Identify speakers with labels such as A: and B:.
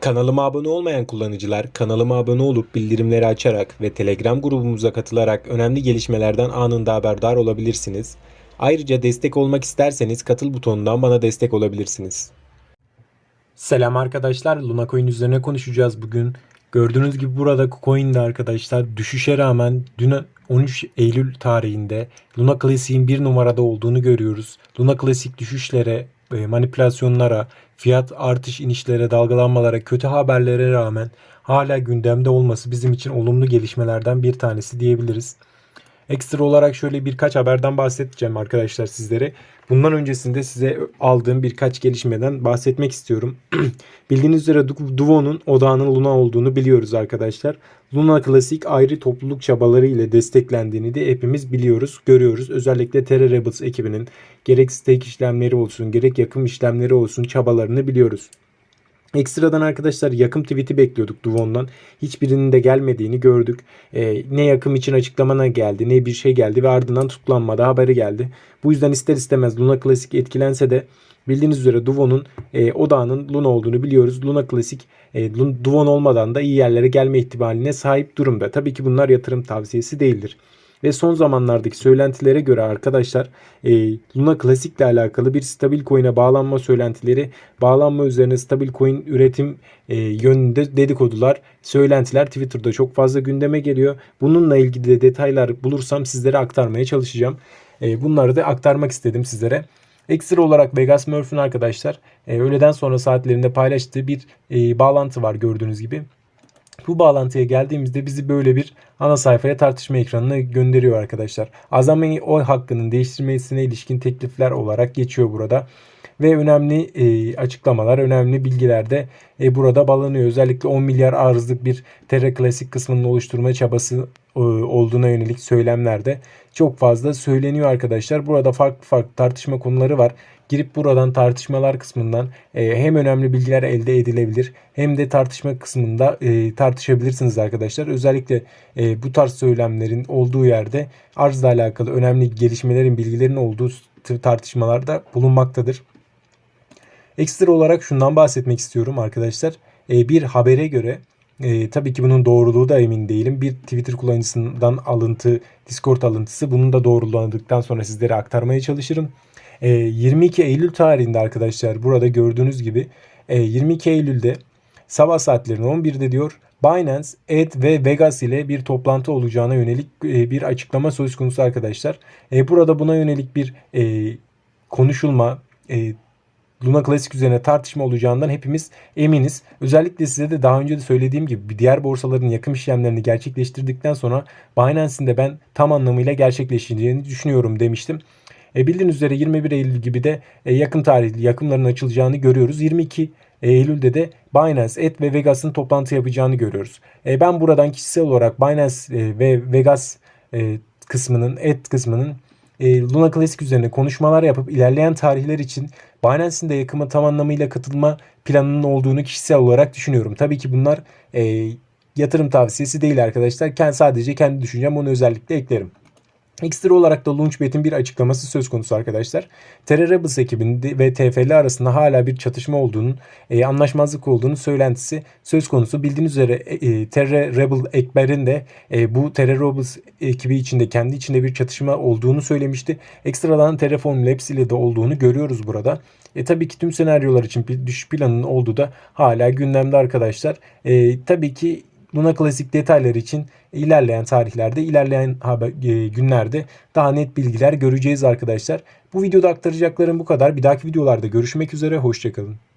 A: Kanalıma abone olmayan kullanıcılar kanalıma abone olup bildirimleri açarak ve Telegram grubumuza katılarak önemli gelişmelerden anında haberdar olabilirsiniz. Ayrıca destek olmak isterseniz katıl butonundan bana destek olabilirsiniz. Selam arkadaşlar. Luna Coin üzerine konuşacağız bugün. Gördüğünüz gibi burada Coin'de arkadaşlar düşüşe rağmen dün 13 Eylül tarihinde Luna Classic'in bir numarada olduğunu görüyoruz. Luna Classic düşüşlere, manipülasyonlara, fiyat artış inişlere, dalgalanmalara, kötü haberlere rağmen hala gündemde olması bizim için olumlu gelişmelerden bir tanesi diyebiliriz. Ekstra olarak şöyle birkaç haberden bahsedeceğim arkadaşlar sizlere. Bundan öncesinde size aldığım birkaç gelişmeden bahsetmek istiyorum. Bildiğiniz üzere Du- Duo'nun odağının Luna olduğunu biliyoruz arkadaşlar. Luna Classic ayrı topluluk çabaları ile desteklendiğini de hepimiz biliyoruz, görüyoruz. Özellikle Terra Rebels ekibinin gerek stake işlemleri olsun, gerek yakım işlemleri olsun çabalarını biliyoruz. Ekstradan arkadaşlar yakım tweet'i bekliyorduk Duvon'dan. Hiçbirinin de gelmediğini gördük. Ee, ne yakım için açıklamana geldi ne bir şey geldi ve ardından tutuklanmadı haberi geldi. Bu yüzden ister istemez Luna Classic etkilense de bildiğiniz üzere Duvon'un e, odağının Luna olduğunu biliyoruz. Luna Classic e, Duvon olmadan da iyi yerlere gelme ihtimaline sahip durumda. Tabii ki bunlar yatırım tavsiyesi değildir. Ve son zamanlardaki söylentilere göre arkadaşlar e, Luna Classic ile alakalı bir stabil coin'e bağlanma söylentileri, bağlanma üzerine stabil coin üretim e, yönünde dedikodular, söylentiler Twitter'da çok fazla gündeme geliyor. Bununla ilgili de detaylar bulursam sizlere aktarmaya çalışacağım. E, bunları da aktarmak istedim sizlere. Ekstra olarak Vegas Murphy'nin arkadaşlar e, öğleden sonra saatlerinde paylaştığı bir e, bağlantı var gördüğünüz gibi. Bu bağlantıya geldiğimizde bizi böyle bir ana sayfaya tartışma ekranına gönderiyor arkadaşlar. Azami oy hakkının değiştirmesine ilişkin teklifler olarak geçiyor burada. Ve önemli e, açıklamalar, önemli bilgiler de e, burada bağlanıyor. Özellikle 10 milyar arzlık bir Terra Classic kısmının oluşturma çabası e, olduğuna yönelik söylemlerde çok fazla söyleniyor arkadaşlar. Burada farklı farklı tartışma konuları var. Girip buradan tartışmalar kısmından e, hem önemli bilgiler elde edilebilir hem de tartışma kısmında e, tartışabilirsiniz arkadaşlar. Özellikle e, bu tarz söylemlerin olduğu yerde arzla alakalı önemli gelişmelerin, bilgilerin olduğu tartışmalarda bulunmaktadır. Ekstra olarak şundan bahsetmek istiyorum arkadaşlar. Bir habere göre e, tabii ki bunun doğruluğu da emin değilim. Bir Twitter kullanıcısından alıntı, Discord alıntısı. Bunun da doğrulandıktan sonra sizlere aktarmaya çalışırım. E, 22 Eylül tarihinde arkadaşlar burada gördüğünüz gibi e, 22 Eylül'de sabah saatlerinde 11'de diyor Binance, Ed ve Vegas ile bir toplantı olacağına yönelik e, bir açıklama söz konusu arkadaşlar. E, burada buna yönelik bir e, konuşulma, Luna Classic üzerine tartışma olacağından hepimiz eminiz. Özellikle size de daha önce de söylediğim gibi diğer borsaların yakım işlemlerini gerçekleştirdikten sonra Binance'in de ben tam anlamıyla gerçekleşeceğini düşünüyorum demiştim. E, bildiğiniz üzere 21 Eylül gibi de e, yakın tarihli yakımların açılacağını görüyoruz. 22 Eylül'de de Binance, Et ve Vegas'ın toplantı yapacağını görüyoruz. E, ben buradan kişisel olarak Binance e, ve Vegas e, kısmının, Et kısmının e, Luna Classic üzerine konuşmalar yapıp ilerleyen tarihler için Binance'in de yakıma tam anlamıyla katılma planının olduğunu kişisel olarak düşünüyorum. Tabii ki bunlar e, yatırım tavsiyesi değil arkadaşlar. Sadece kendi düşüncem onu özellikle eklerim. Ekstra olarak da Launchpad'in bir açıklaması söz konusu arkadaşlar. Terra Rebels ekibinin ve TFL arasında hala bir çatışma olduğunun, e, anlaşmazlık olduğunu söylentisi söz konusu. Bildiğiniz üzere e, Terra Rebel Ekber'in de e, bu Terra Rebels ekibi içinde kendi içinde bir çatışma olduğunu söylemişti. Ekstradan Terraform Labs ile de olduğunu görüyoruz burada. E, tabii ki tüm senaryolar için bir düşüş planının olduğu da hala gündemde arkadaşlar. E, tabii ki Luna Classic detayları için ilerleyen tarihlerde, ilerleyen haber, e, günlerde daha net bilgiler göreceğiz arkadaşlar. Bu videoda aktaracaklarım bu kadar. Bir dahaki videolarda görüşmek üzere. Hoşçakalın.